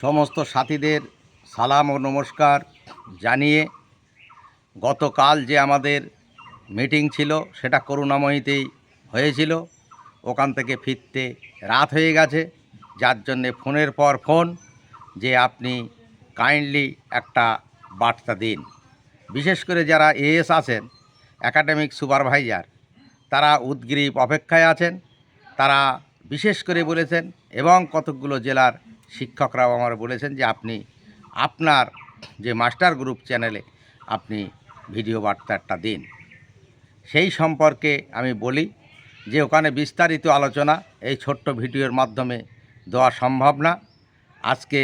সমস্ত সাথীদের সালাম ও নমস্কার জানিয়ে গতকাল যে আমাদের মিটিং ছিল, সেটা করুণাময়ীতেই হয়েছিল। ওখান থেকে ফিরতে রাত হয়ে গেছে, যার জন্যে ফোনের পর ফোন যে আপনি কাইন্ডলি একটা বার্তা দিন। বিশেষ করে যারা এএস আছেন, একাডেমিক সুপারভাইজার, তারা উদ্গ্রীব অপেক্ষায় আছেন, তারা বিশেষ করে বলেছেন, এবং কতকগুলো জেলার শিক্ষকরাও আমার বলেছেন যে আপনি আপনার যে মাস্টার গ্রুপ চ্যানেলে আপনি ভিডিও বার্তাটা দিন। সেই সম্পর্কে আমি বলি যে ওখানে বিস্তারিত আলোচনা এই ছোট্ট ভিডিওর মাধ্যমে দেওয়া সম্ভব না। আজকে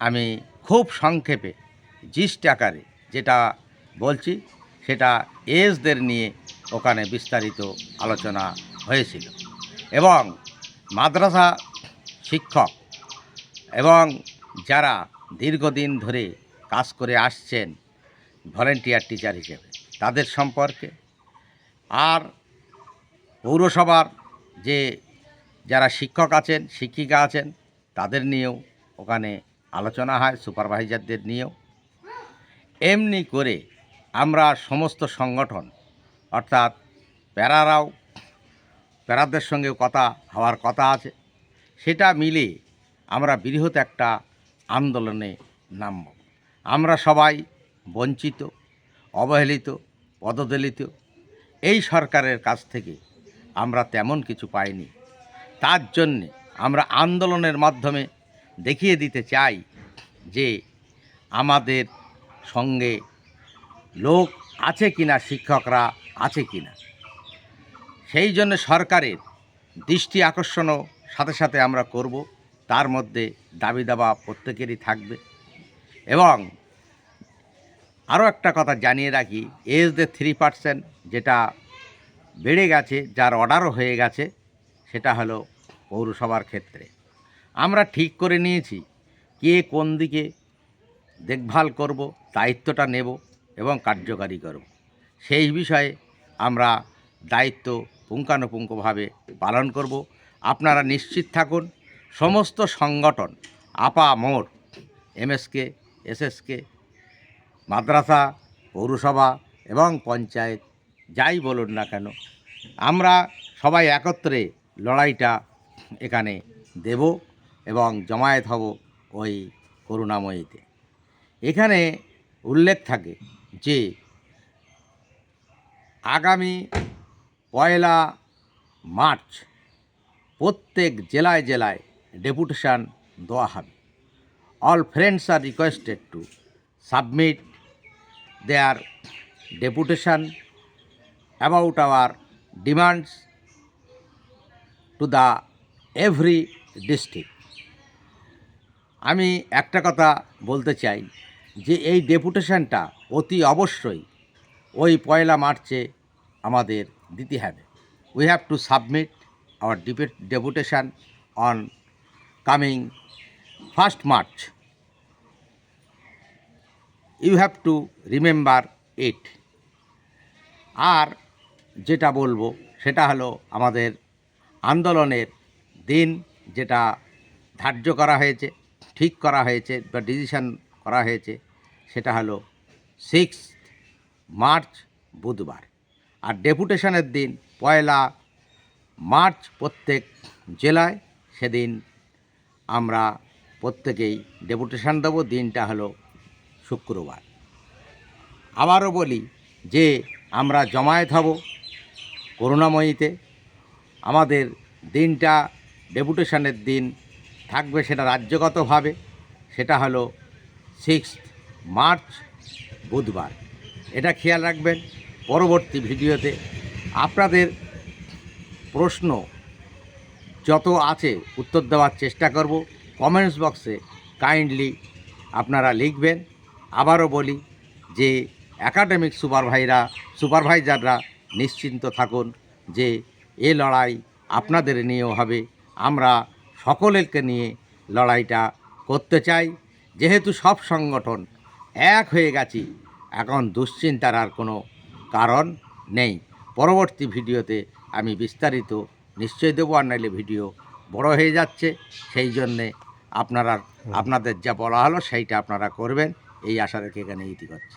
আমি খুব সংক্ষেপে জিস্ট আকারে যেটা বলছি সেটা এজদের নিয়ে ওখানে বিস্তারিত আলোচনা হয়েছিল। এবং মাদ্রাসা শিক্ষক এবং যারা দীর্ঘদিন ধরে কাজ করে আসছেন ভলেন্টিয়ার টিচার হিসেবে, তাদের সম্পর্কে আর পৌরসভার যে যারা শিক্ষক আছেন, শিক্ষিকা আছেন, তাদের নিয়েও ওখানে আলোচনা হয়, সুপারভাইজারদের নিয়েও। এমনি করে আমরা সমস্ত সংগঠন, অর্থাৎ প্যারারাও, প্যারাদের সঙ্গেও কথা হওয়ার কথা আছে। সেটা মিলে আমরা বৃহৎ একটা আন্দোলনে নামব। আমরা সবাই বঞ্চিত, অবহেলিত, পদদলিত। এই সরকারের কাছ থেকে আমরা তেমন কিছু পাইনি। তার জন্যে আমরা আন্দোলনের মাধ্যমে দেখিয়ে দিতে চাই যে আমাদের সঙ্গে লোক আছে কিনা, শিক্ষকরা আছে কিনা। সেই জন্য সরকারের দৃষ্টি আকর্ষণও সাথে সাথে আমরা করব। তার মধ্যে দাবি দাবা প্রত্যেকেরই থাকবে। এবং আরও একটা কথা জানিয়ে রাখি, এজ দ্য থ্রি পার্সেন্ট যেটা বেড়ে গেছে, যার অর্ডারও হয়ে গেছে, সেটা হলো পৌরসভার ক্ষেত্রে। আমরা ঠিক করে নিয়েছি কে কোন দিকে দেখভাল করব, দায়িত্বটা নেব এবং কার্যকারী করব। সেই বিষয়ে আমরা দায়িত্ব পুঙ্খানুপুঙ্খভাবে পালন করব। আপনারা নিশ্চিত থাকুন সমস্ত সংগঠন, আপা মোড় এমএসকে, এসএসকে, মাদ্রাসা, পৌরসভা এবং পঞ্চায়েত, যাই বলুন না কেন, আমরা সবাই একত্রে লড়াইটা এখানে দেব এবং জমায়েত হব ওই করুণাময়ীতে। এখানে উল্লেখ থাকে যে, আগামী পয়লা মার্চ প্রত্যেক জেলায় জেলায় ডেপুটেশন দেওয়া হবে। All friends are requested to submit their deputation about our demands to the every district আমি একটা কথা বলতে চাই যে এই ডেপুটেশনটা অতি অবশ্যই ওই পয়লা মার্চে আমাদের দিতে হবে। We have to submit our deputation on coming first March you have to remember it আর যেটা বলব, সেটা হলো আমাদের আন্দোলনের দিন যেটা ধার্য করা হয়েছে, ঠিক করা হয়েছে বা ডিসিশন করা হয়েছে, সেটা হলো সিক্স মার্চ বুধবার। আর ডেপুটেশনের দিন পয়লা মার্চ প্রত্যেক জেলায়, সেদিন আমরা প্রত্যেকেই ডেপুটেশান দেবো, দিনটা হলো শুক্রবার। আবারও বলি যে আমরা জমায়েত হব করুণাময়ীতে। আমাদের দিনটা ডেপুটেশনের দিন থাকবে সেটা রাজ্যগতভাবে, সেটা হলো সিক্স মার্চ বুধবার। এটা খেয়াল রাখবেন। পরবর্তী ভিডিওতে আপনাদের প্রশ্ন যত আছে উত্তর দেওয়ার চেষ্টা করব। কমেন্টস বক্সে কাইন্ডলি আপনারা লিখবেন। আবারও বলি যে একাডেমিক সুপারভাইরা সুপারভাইজাররা নিশ্চিন্ত থাকুন যে এ লড়াই আপনাদের নিয়েও হবে। আমরা সকলেরকে নিয়ে লড়াইটা করতে চাই। যেহেতু সব সংগঠন এক হয়ে গেছি, এখন দুশ্চিন্তার আর কোনো কারণ নেই। পরবর্তী ভিডিওতে আমি বিস্তারিত নিশ্চয় দেবো আর নাইলে ভিডিও বড় হয়ে যাচ্ছে। সেই জন্যে আপনারা, আপনাদের যা বলা হলো সেইটা আপনারা করবেন। এই আশা রেখে এখানে ইতি করছে।